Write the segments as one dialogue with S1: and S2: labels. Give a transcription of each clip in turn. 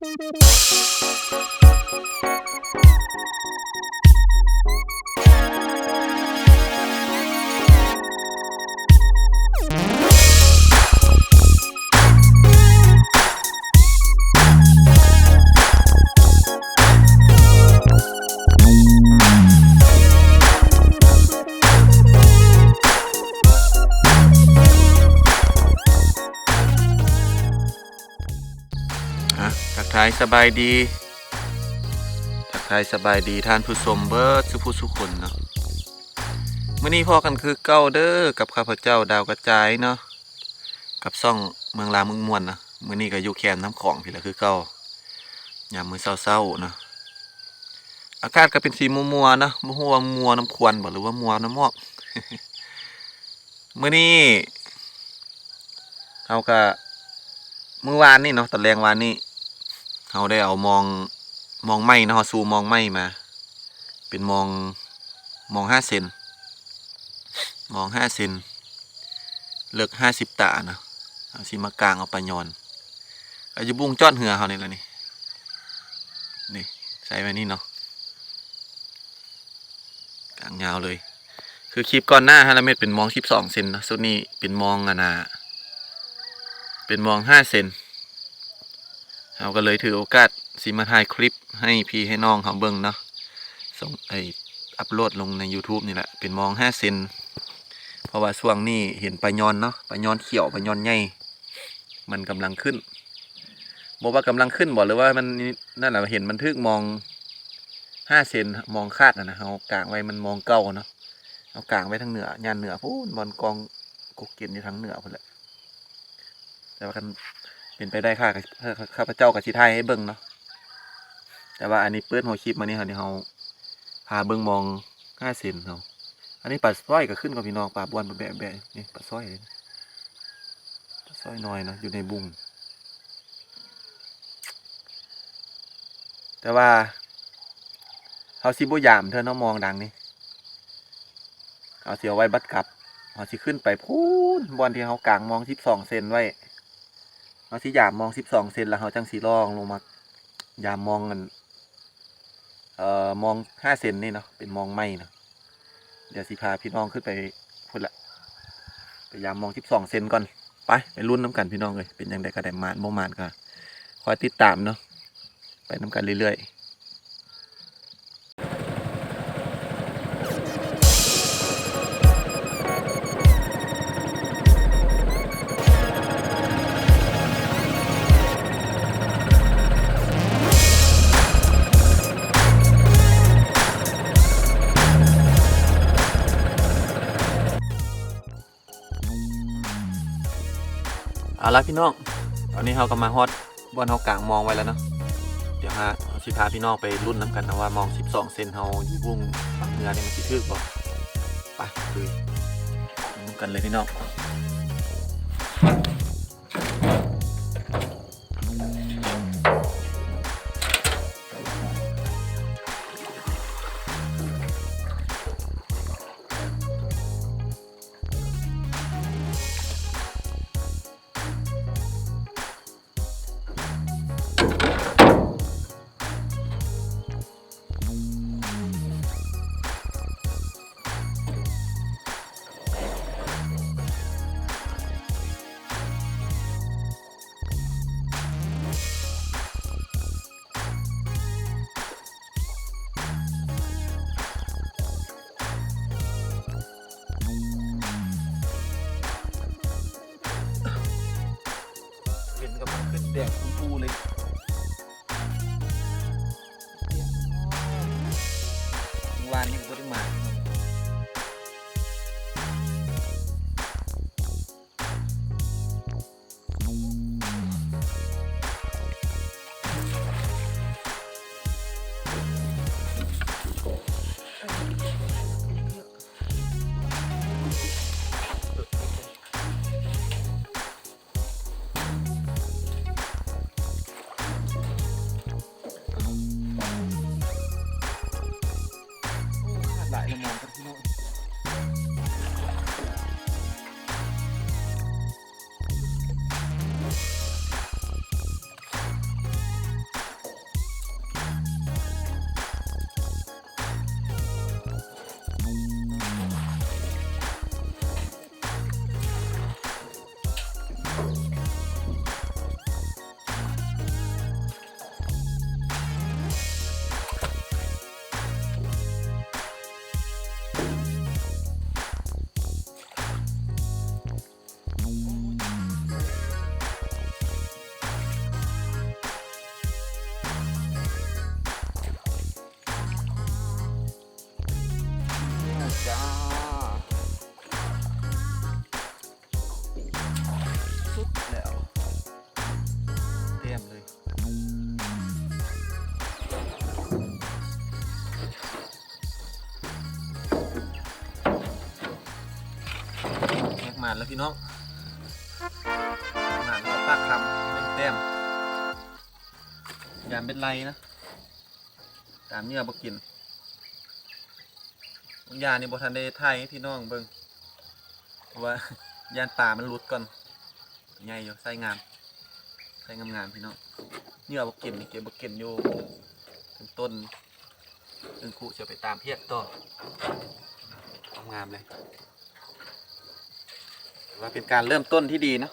S1: Thank you. ทักทายสบายดี ทักทายสบายดีท่านผู้ชมเบิร์ดสุผู้สุคนเนาะมื่อนี้พ่อกันคือเก้าเด้อกับข้าพเจ้าดาวกระจายเนาะกับซ่องเมืองลาเมืองมวนนะมื่อนี้ก็อยู่แคมน้ำของพี่ละคือเก้ายามมือเศร้าๆเนาะอากาศก็เป็นสีมัวๆนะบ่ฮู้ว่ามัวน้ำควนบ่หรือว่ามัวน้ำมอกมื่อนี้เฮาก็เมื่อวานนี่เนาะตอนแรงวานนี่ เราได้เอามองมองไม้นะเราซูมองไม้มา เป็นมองมองห้าเซนมองห้าเซนเลือกห้าสิบตาเนาะเอาสิมากลางเอาปลายอนอายุบุ้งจอดเหือเขานี่แหละนี่นี่ใส่ไว้นี่เนาะกลางยาวเลย คือคลิปก่อนหน้าฮะละเม็ดเป็นมองสิบสองเซนนะสุดนี้เป็นมองอะนาเป็นมองห้าเซน เราก็เลยถือโอกาสสิมาถ่ายคลิปให้พี่ให้น้องเขาเบิ่งเนาะส่งไออัพโหลดลงใน YouTube นี่แหละ เป็นมองห้าเซนเพราะว่าช่วงนี้เห็นปลายอนเนาะปลายอนเขียวปลายอนใหญ่มันกำลังขึ้นบอกว่ากำลังขึ้นบอกเลยว่ามันนั่นแหละเห็นมันทึกมองห้าเซนมองคาดนะนะเอากลางไว้มันมองเก้าเนาะเอากลางไว้ทางเหนือยานเหนือพูนบอลกองกุกเกียนอยู่ทางเหนือพุ่นแหละแต่ว่าคัน เป็นไปได้ค่ะก็ข้าพเจ้ากับชิไทยให้เบิ่งเนาะแต่ว่าอันนี้เปิดหัวคลิปมานี่ค่ะที่เราพาเบิ่งมองห้าเซนเขาอันนี้ปลาสร้อยก็ขึ้นกับพี่น้องปลาบวนปลาแบะแบะนี่ปลาสร้อยเลยปลาสร้อยน้อยเนาะอยู่ในบุ้งแต่ว่าเขาสิบ่ยามเธอเนาะมองดังนี่เอาเสียวไว้บัดกลับเอาสิขึ้นไปพูนบอลที่เขากลางมองสิบสองเซนไว้ เอาสิยามมองสิบสองเซนแล้วเขาจังสีลองลงมายามมองกันเอ่อมองห้าเซนนี่เนาะเป็นมองไม่เนาะเดี๋ยวสิพาพี่น้องขึ้นไปพุ่นละพยายามมองสิบสองเซนก่อนไปไปรุ่นน้ำกันพี่น้องเลยเป็นยังไงก็ได้มานบ่มานก็คอยติดตามเนาะไปน้ำกันเรื่อยๆ ละพี่น้อง ตอนนี้เราก็มาฮอตบอนเฮากลางมองไว้แล้วเนาะ เดี๋ยวฮะสิพาพี่น้องไปรุ่นน้ำกันนะว่ามอง 12 เซนเฮาอยู่วงฝั่งเหนือนี่มันสิถึกบ่ไปคุยกันเลยพี่น้องานแล้วพี่น้องอาหารก็ปากคำหนึ่งแต้มยามเป็นไรนะตามเนื้อบ่กินบางยานี่บ่ทันได้ไทยพี่น้องเบิงว่ายานป่ามันหลุดก่อนใหญ่อยู่ใส่งามใส่งามๆพี่น้องเนื้อบ่กินนี่เก็บบ่กินอยู่ถึงต้นถึงครูจะไปตามเพียกต่องามเลย ว่าเป็นการเริ่มต้นที่ดีนะ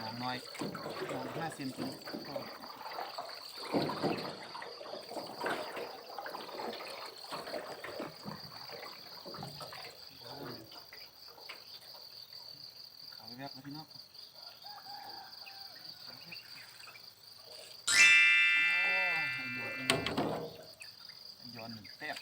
S1: มองน้อยมองห้าเซนติก็ขาว แบบนะพี่น้องโอ้ยหยอดอีกหยอดหนึ่งแต้ม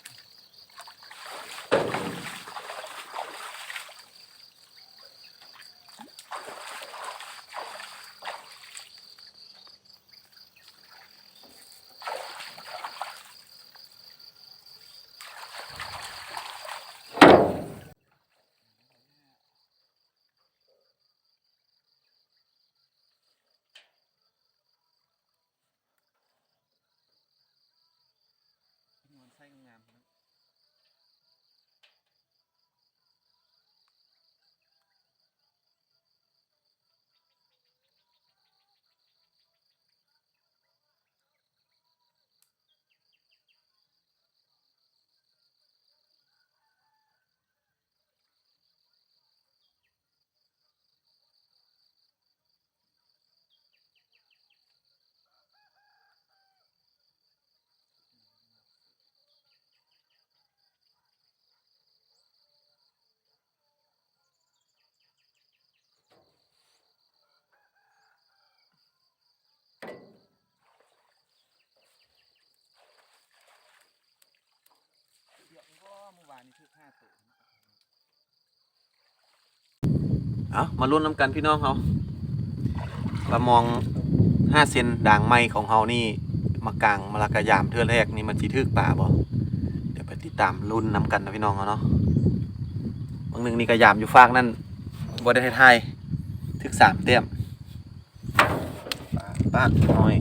S1: นวลไส้ งามๆครับเดี๋ยวก็เมื่อวานนี้คือ ห้าตัวเอามาลุ้นน้ำกันพี่น้องเขาปลามองห้าเซนด่างไม้ของเขานี่มากลางมาลากายามเทือแรกนี่มันสีทึกป่าบ่เดี๋ยวไปติดตามรุ่นน้ำกันนะพี่น้องเขาเนาะบางหนึ่งนี่กระยามอยู่ฟากนั่นบ่ได้ไทยทึกสามเต็มปาดปาดน้อย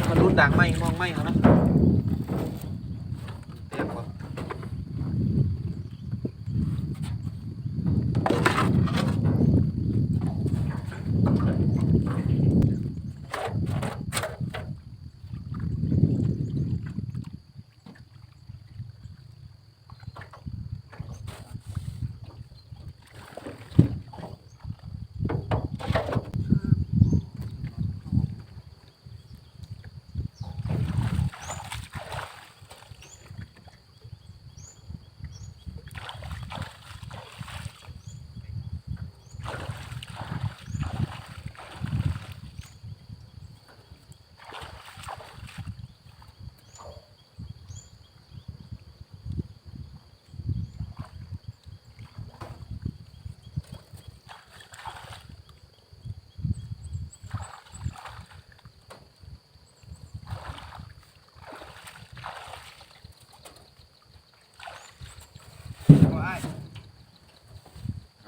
S1: มารุ่น ด่างไหมมองไหมเขาเนาะ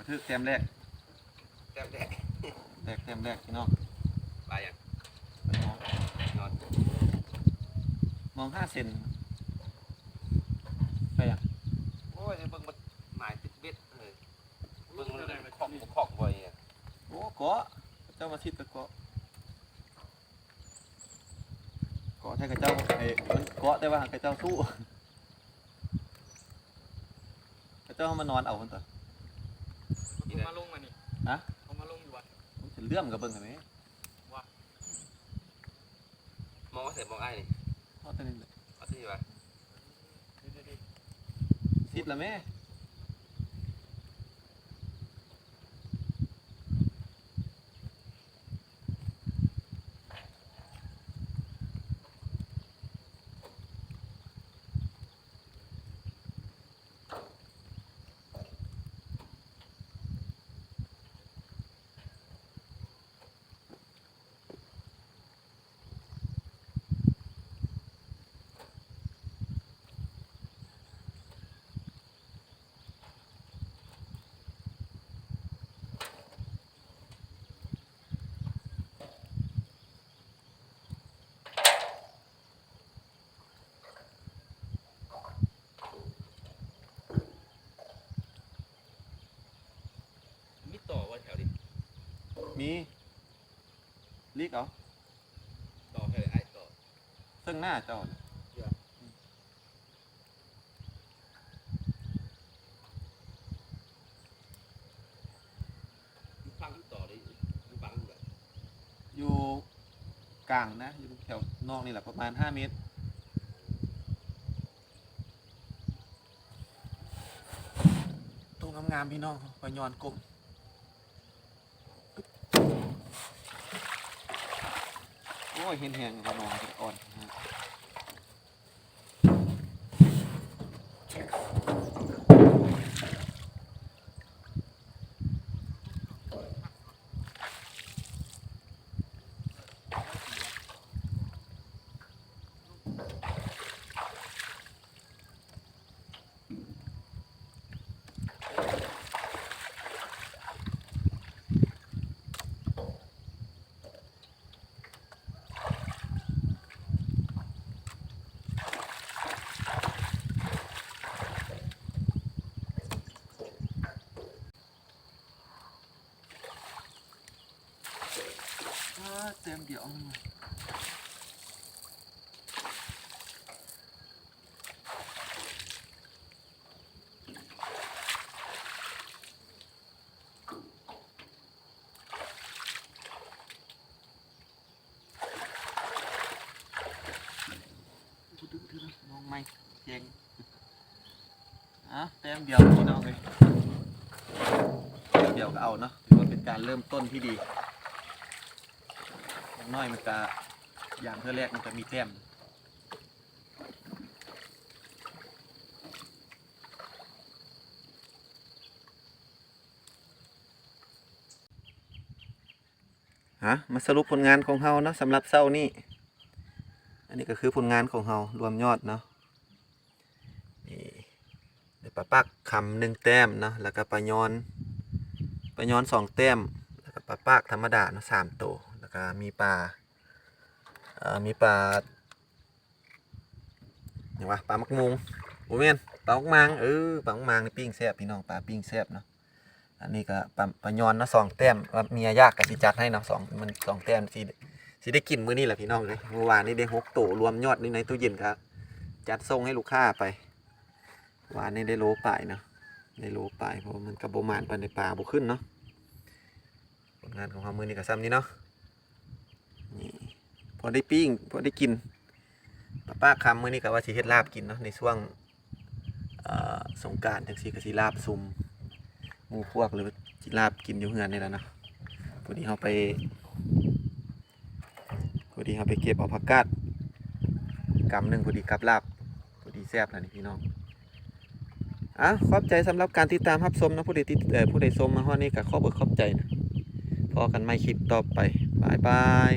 S1: ทึกเต็มแรก
S2: แต้มแดง
S1: แรกเต็มแรกพี่น้อง
S2: ปลาอย่าง
S1: ไปมอง
S2: นอน
S1: มองห้าเซนไปอะ
S2: โอ้ยเบิ่งมันหมายติดเบ็ดเลยเบิ่งมันขอกขอกบ่อยอะ
S1: โอ้เกาะเจ้ามาชิดตะเกาะเกาะแท้กับเจ้าไอ้มันเกาะแต่ว่ากับเจ้าสู้กับเจ้าเขามานอนเอาคนต่อ
S2: นี่น
S3: มาลงมานี่
S1: ฮะ
S3: เอามาลงอยู่วัด
S1: เลื่อมกับเบิ้งกันไหม
S2: มองว่าเสร็จมองไอ้นี่
S1: เอาตัวนี้
S2: เอาตัวนี้
S1: ไปซิดละแม่
S2: แถวนี้
S1: มีลิกเอา
S2: ต่อแถวไอ้ต่อ
S1: ซึ่งหน้าเจ้าน่ะ
S2: ฟังต่อเลยฟังแบบ
S1: อยู่กลางนะ อยู่แถวนอกนี่แหละประมาณห้าเมตร ตรงงามๆพี่น้องไปย้อนกลม อ้ยเห็นแหงกับน้องกันอ่อนนะฮะ อ่า เต็มเดี๋ยวมองไม่เจงอะเต็มเดียวพี่น้องเลยเต็มเดียวก็เอาเนาะถือว่าเป็นการเริ่มต้นที่ดี อย่างน้อยมันจะอย่างเพื่อแรกมันจะมีแต้มฮะมาสรุปผลงานของเฮาเนาะสำหรับเศร้านี่อันนี้ก็คือผลงานของเฮารวมยอดเนาะนี่ได้ปลาปักคำหนึ่งแต้มเนาะแล้วก็ปลายอนปลายอนสองแต้มแล้วก็ปลาปากธรรมดาเนาะสามตัว ก็มีปลาอ่อมีปลาอย่างวะปลามักมุงโอ้แม่นปลามักมางเออปลามักมางนี่ปิ้งแซ่บพี่น้องปลาปิ้งแซ่บเนาะอันนี้ก็ปลาปลายอนนาะสองแต้มว่าเมียยากกับสิจัดให้เนาะสองมันสองแต้มสิสิได้กินมื้อนี้แหละพี่น้องเลยเมื่อวานนี้ได้หกตัวรวมยอดนี่ในตู้เย็นครับจัดส่งให้ลูกค้าไปวานนี้ได้โลป่ายเนาะได้โลป่ายเพราะมันกระโบมานปันในปลาบุขึ้นเนาะผลงานของเรามมือนี่กับซ้ำนี่เนาะ อได้ปิ้งพอได้กินป้าป้าคำมือนี่กับว่าสิเฮ็ดลาบกินเนาะในช่วงสงการจังซี่ก็สิลาบซุ่มหมูพวกหรือสิลาบกินอยู่เฮือนนี่แหละเนาะพอดีเราไปพอดีเราไปเก็บเอาผักกาดกำหนึ่งพอดีกับลาบพอดีแซ่บแล้วนี่พี่น้องอะขอบใจสำหรับการติดตามรับชมนะผู้ใดติดเอ่อผู้ใดชมมาฮอนี้ก็ขอบอกขอบใจนะพอกันไม่คลิปต่อไปบายบาย